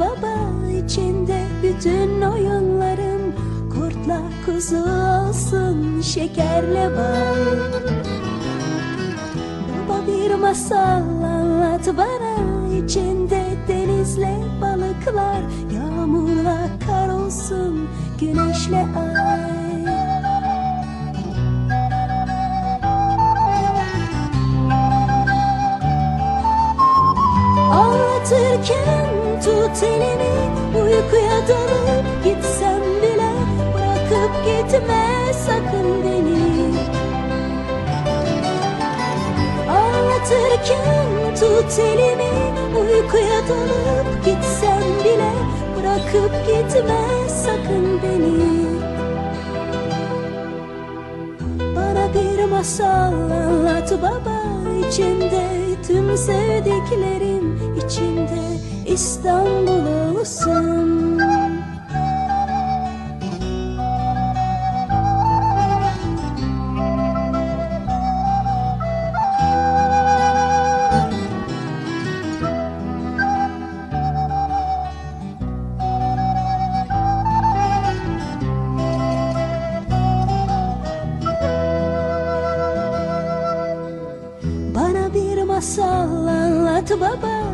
baba içinde bütün oyunlarım Kurtla kuzu olsun şekerle bal. Baba bir masal anlat bana içinde denizle balıklar Yağmurla kar olsun güneşle ay. Ağlatırken tut elimi Uykuya dalıp gitsem bile Bırakıp gitme sakın beni. Ağlatırken tut elimi Uykuya dalıp gitsem bile Bırakıp gitme sakın beni. Bana bir masal anlat baba içinde tüm sevdiklerim içinde İstanbul olsun Bana bir masal anlat baba